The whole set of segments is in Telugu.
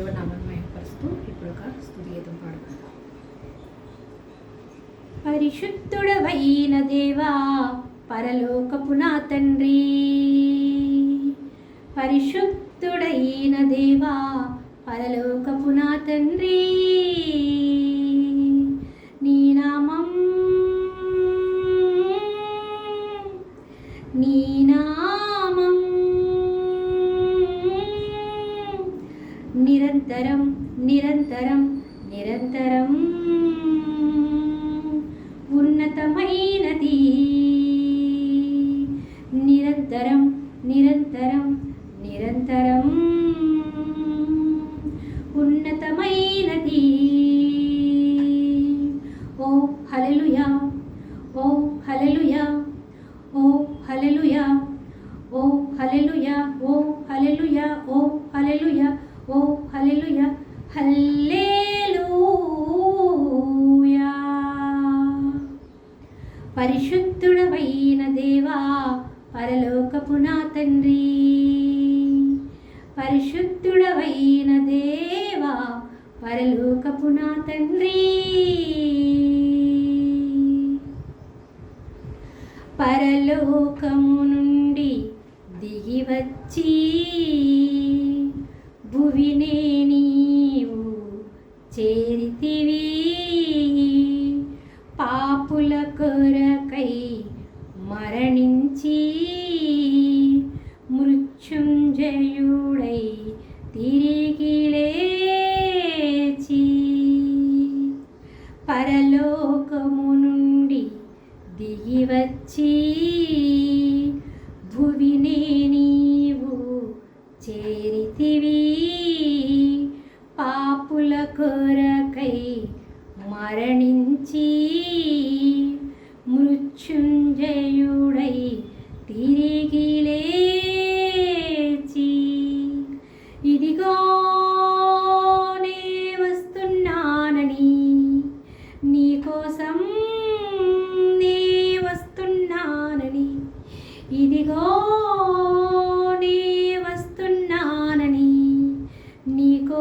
దేవనామాన్ని మహిమపరుస్తూ ఇప్పుడు ఒక స్తుతి గీతం పాడుతాను పరిశుద్ధుడవైన దేవా పరలోకపు నా తండ్రి. పరిశుద్ధుడైన దేవా పరలోకపు నా తండ్రి. నీ నామం నీ నామం. నిరంతరం నిరంతరం నిరంతరం. ఉన్నతమైనది పరిశుద్ధుడవైన దేవా పరలోకపు నా తండ్రి. పరిశుద్ధుడవైన దేవా పరలోకపు నా తండ్రి. పరలోకము నుండి దిగి వచ్చి భువినేని పరలోకము నుండి దిగి వచ్చి భువినే నీవు చేరితివి. పాపుల కొరకై మరణించి మృత్యుంజయుడై తిరిగి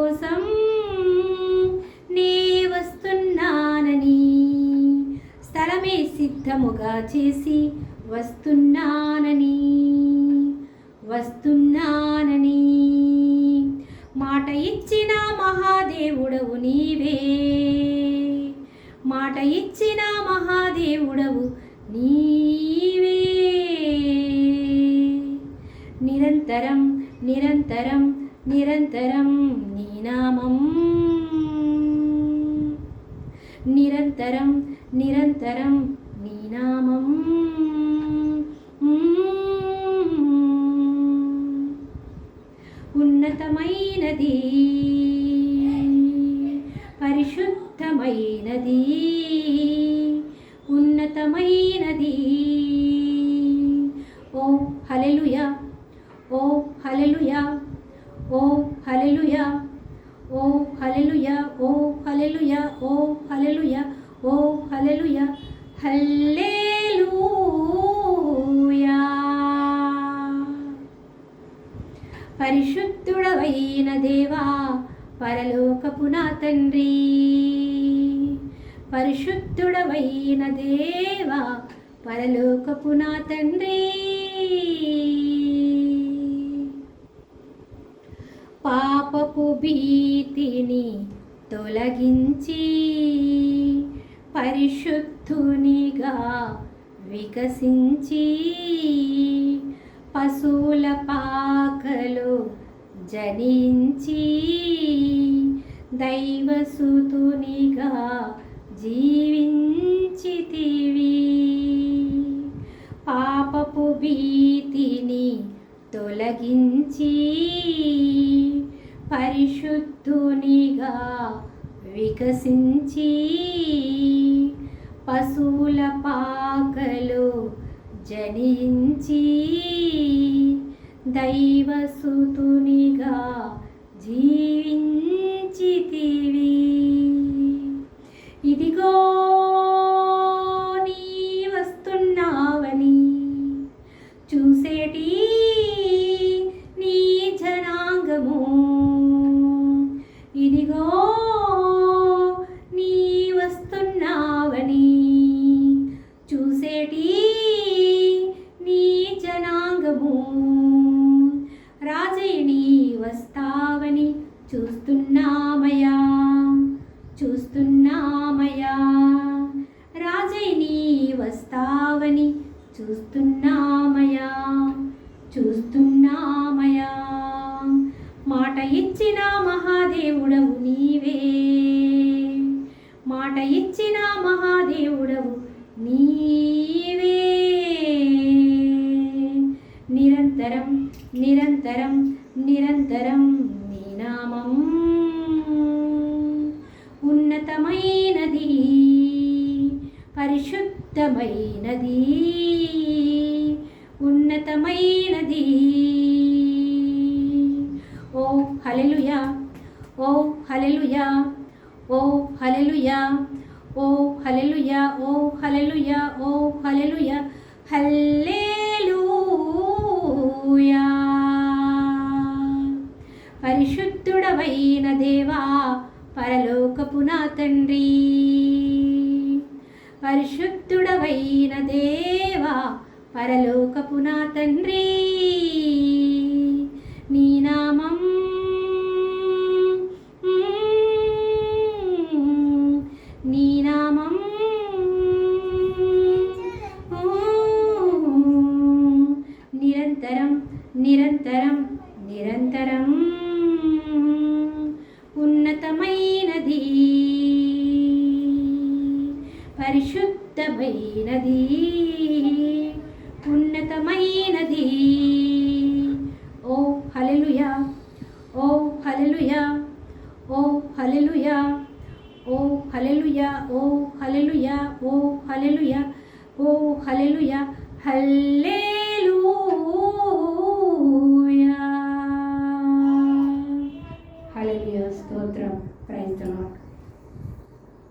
కోసం నే వస్తున్నానని స్థలమే సిద్ధముగా చేసి వస్తున్నానని వస్తున్నానని. మాట ఇచ్చిన మహాదేవుడవు నీవే మాట ఇచ్చిన మహాదేవుడవు నీవే. నిరంతరం నిరంతరం నిరంతరం నీ నామం. నిరంతరం నిరంతరం నీ నామం. ఉన్నతమైనది పరిశుద్ధమైనది ఉన్నతమైనది. ఓ హలెలుయా ఓ హలెలుయా ఓ హలెలుయా ఓ హలెలుయా ఓ హలెలుయా ఓ హలెలుయా ఓ హలెలుయా హల్లెలూయా. పరిశుద్ధుడవైన దేవా పరలోకపు నా తండ్రి. పరిశుద్ధుడవైన దేవా పరలోకపు నా తండ్రి. పాపపు భీతిని తొలగించి పరిశుద్ధునిగా వికసించి పశువుల పాకలు జనించి దైవసుతునిగా జీవించితివి. పాపపు భీతిని తొలగించి పరిశుద్ధునిగా వికసించి పశువుల పాకలు జనించి దైవసుతునిగా జీవించి నీ వస్తున్నావని చూసేటి నీ జనాంగము. రాజయుని వస్తావని చూస్తున్నామయా చూస్తున్నామయా రాజయుని వస్తావని చూస్తున్నాం మాట ఇచ్చిన మహాదేవుడవు నీవే. మాట ఇచ్చిన మహాదేవుడవు నీవే. నిరంతరం నిరంతరం నిరంతరం నీ నామం ఉన్నతమైనది పరిశుద్ధమైనది ఉన్నతమైనది. పరిశుద్ధుడవైన దేవా పరలోకపు నా తండ్రి. పరిశుద్ధుడవైన దేవా పరలోకపు నా తండ్రి. నీ నామం నీ నామం నిరంతరం నిరంతరం ఉన్నతమైనది ఉన్నతమైనది. ఓ హలెలుయా ఓ హలెలుయా ఓ హలెలుయా ఓ హలెలుయా ఓ హలెలుయా ఓ హలెలుయా ఓ హలెలుయా హల్లే